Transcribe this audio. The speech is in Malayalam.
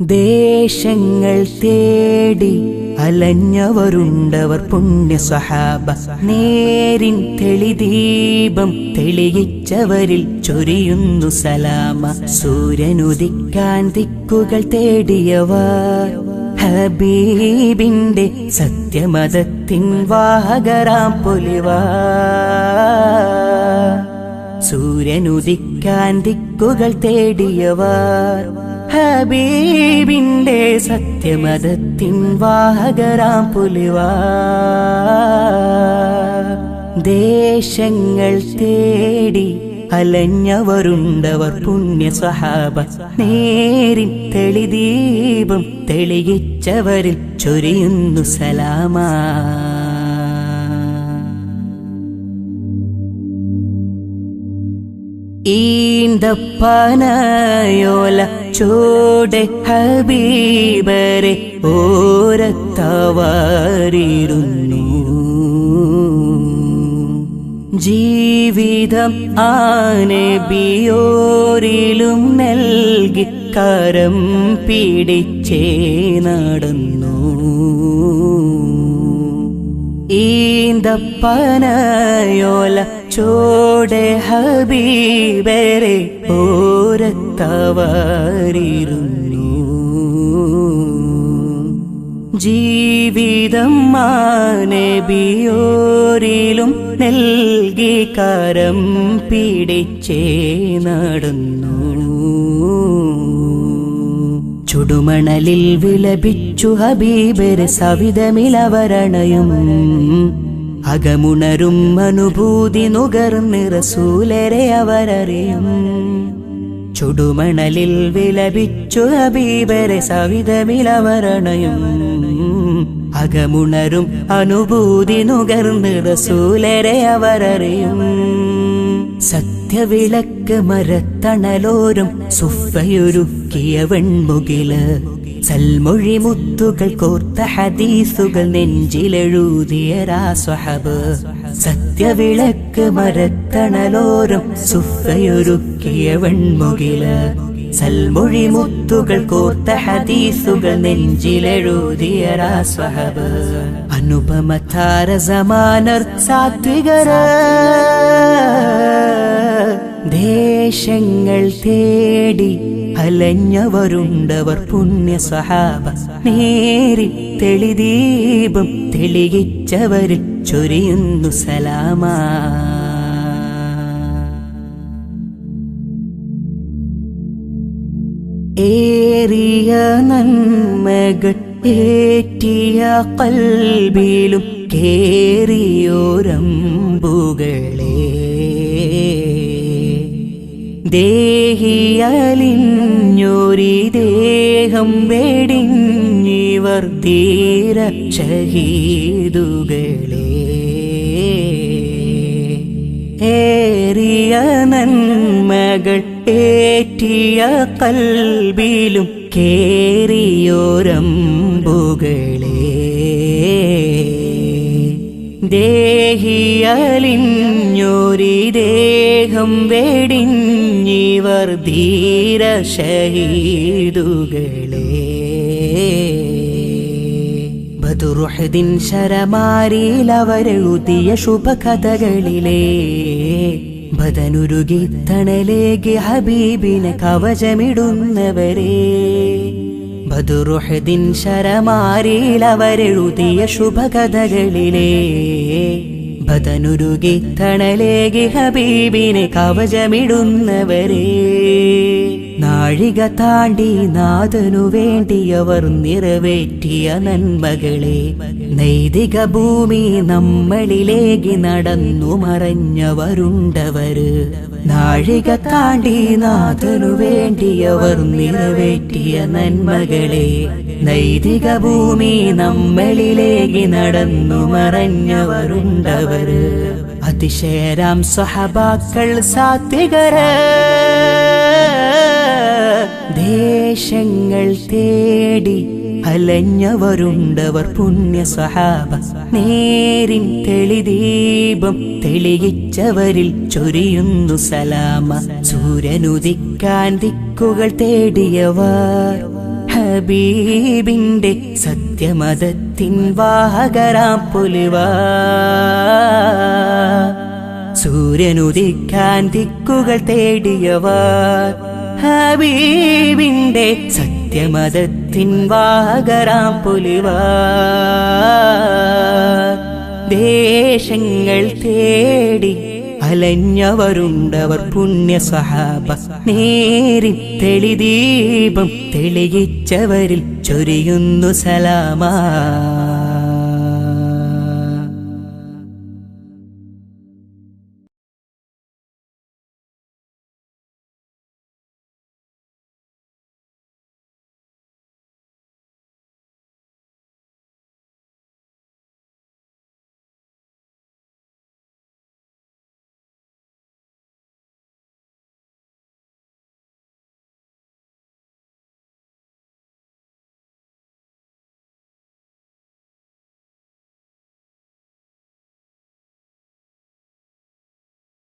ദേശങ്ങൾ തേടി അലഞ്ഞവരുണ്ടവർ പുണ്യ സഹാബ നേരിൻ തെളിദീപം തെളിയിച്ചവരിൽ ചൊരിയുന്നു സലാമ. സൂര്യനുദിക്കാൻ ദിക്കുകൾ തേടിയവർ ഹബീബിന്റെ സത്യമതത്തിൻ വാഹകരാം പൊലിവാ സൂര്യനുദിക്കാൻ ദിക്കുകൾ തേടിയവർ ഹബീബിന്റെ സത്യമതത്തിൻ വാഹകരാം പുലിവാ. ദേശങ്ങൾ തേടി അലഞ്ഞവരുണ്ടവർ പുണ്യ സഹാബ നേരിൻ തെളിദീപം തെളിയിച്ചവരിൽ ചൊരിയുന്നു സലാമാ. ഈന്തപ്പനയോല ചോടെ ഹബീബരെ ഓരത്തവാറിരുന്നു ജീവിതം ആനെ ബിയോരിലും നൽകി കരം പിടിച്ചേ നടന്നു. ഈന്തപ്പനയോല ചോടെ ഹബീബരെ ഓരത്തവരിരുന്നു. ജീവിതം മാനബിയോരിലും നൽകി കരം പിടിച്ചേ നടന്നു. ചുടുമണലിൽ വിലപിച്ചു ഹബീബര് സവിധമിലവരണയും. അകമുണരും അനുഭൂതി നുകർന്ന് റസൂലരെ അവരറിയും. ചുടുമണലിൽ വിലപിച്ചു ഹബീബരെ സവിധമിലവരണയും. അകമുണരും അനുഭൂതി നുകർന്ന് റസൂലരെ അവരറിയും. സത്യവിളക്ക് മരത്തണലോരം സുഫയൊരുക്കിയ വെൺമുകിൽ സൽമൊഴി മുത്തുകൾ കോർത്ത ഹദീസുകൾ നെഞ്ചിലെഴുതിയ രാസ്വഹബ്. സത്യവിളക്ക് മരത്തണലോരം സുഫയൊരുക്കിയ വെൺമുകിൽ സൽമൊഴി മുത്തുകൾ കോർത്ത ഹദീസുകൾ നെഞ്ചിലെഴുതിയ രാസ്വഹബ് അനുപമ താരസമാനർ സാത്വികര ദേശങ്ങൾ തേടി അലഞ്ഞവരുണ്ടവർ പുണ്യ സഹാബ നേരി തെളിദീപം തെളിയിച്ചവരിൽ ചൊരിയുന്നു സലാമാ. ഏറിയ നന്മകൾ ഏറ്റിയ കൽബിലും കേറിയോരമ്പുകളേ. ദേഹിയലിഞ്ഞൊരി ദേഹം വെടിഞ്ഞിവർ ധീര ഏറിയ നന്മകൾ ഏറ്റിയ കൽബിലും കേറിയോരമ്പുകളെ. ദേഹിയലിഞ്ഞൊരി ദേഹം വെടിഞ്ഞിവർ ധീര ബദുറുഹദിൻ ശരമാരിയിൽ അവരെഴുതിയ ശുഭകഥകളിലെ. ബദനുരുകി തണലേകി ഹബീബിനെ കവചമിടുന്നവരെ. ബദുറുഹദിൻ ശരമാരിയിൽ അവരെഴുതിയ ശുഭകഥകളിലെ. ബദനുരുകി തണലേകി ഹബീബിനെ കവചമിടുന്നവരെ. നാഴിക താണ്ടി നാഥനു വേണ്ടിയവർ നിറവേറ്റിയ നന്മകളെ. നൈതിക ഭൂമി നമ്മളിലേകി നടന്നു മറഞ്ഞവരുണ്ടവര്. നാഴിക താണ്ടി നാഥനു വേണ്ടിയവർ നിറവേറ്റിയ നന്മകളെ. നൈതിക ഭൂമി നമ്മളിലേക്ക് നടന്നു മറഞ്ഞവരുണ്ടവര്. അതിശയരാം സഹബാക്കൾ സാത്വികര. ദേശങ്ങൾ തേടി അലഞ്ഞവരുണ്ടവർ പുണ്യ സഹാബ നേരിൻ തെളിദീപം തെളിയിച്ചവരിൽ ചൊരിയുന്നു സലാമ. സൂര്യനുദിക്കാൻ ദിക്കുകൾ തേടിയവർ. ഹബീബിന്റെ സത്യമതത്തിൻ വാഹകരാം പുലിവ സൂര്യനുദിക്കാൻ ദിക്കുകൾ തേടിയവർ ഹബീബിന്റെ സത്യമതത്തിൻ വാഹകരാം പുലിവ ദേശങ്ങൾ തേടി അലഞ്ഞവരുണ്ടവർ പുണ്യ സഹാബ നേരി തെളിദീപം തെളിയിച്ചവരിൽ ചൊരിയുന്നു സലാമാ.